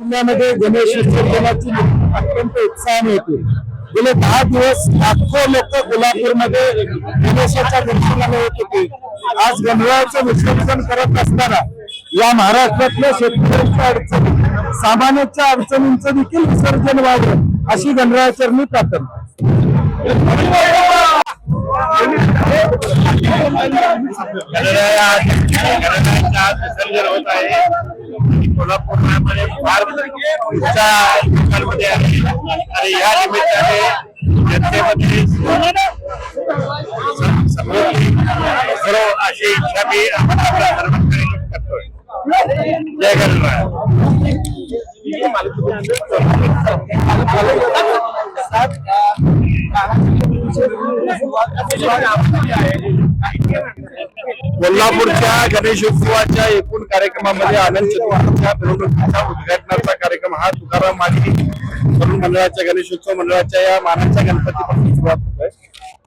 पुण्यामध्ये गणेश विसर्जनाची अत्यंत उत्साहाने होती गेले दहा दिवस लाखो लोक कोल्हापूरमध्ये गणेशाच्या दर्शनाला येत होते. आज गणरायाचं विसर्जन करत असताना या महाराष्ट्रातल्या शेतकऱ्यांच्या अडचणी सामान्याच्या अडचणींचं देखील विसर्जन व्हावं अशी गणरायाचरणी प्रार्थना. गणरायाचं आज कोल्हापूरमध्ये फार उच्चा लोकांमध्ये आहे. आणि या निमित्ताने जनतेमध्ये समृद्धी सर्व अशी इच्छा मी आपल्या सर्वांकडे करतोय. जय गणराय कोल्हापूरच्या गणेशोत्सवाच्या एकूण कार्यक्रमामध्ये आनंद चतुर्थीच्या मिरवणुकीचा उद्घाटनाचा कार्यक्रम हा तुकाराम माली तरुण मंडळाच्या गणेशोत्सव मंडळाच्या या मानाच्या गणपतीपासून सुरुवात होत आहे.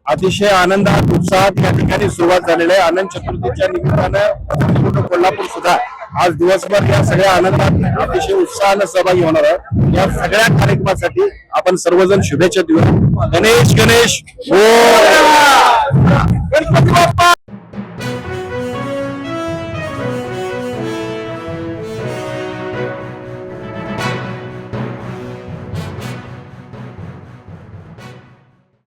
अतिशय आनंदात उत्साहात या ठिकाणी सुरुवात झालेली आहे. आनंद चतुर्थीच्या निमित्तानं कोल्हापूर सुद्धा आज दिवसभर या सगळ्या आनंदात अतिशय उत्साहानं सहभागी होणार आहे या सगळ्या कार्यक्रमासाठी आपण सर्वजण शुभेच्छा देऊ गणेश गणेश हो! गणपती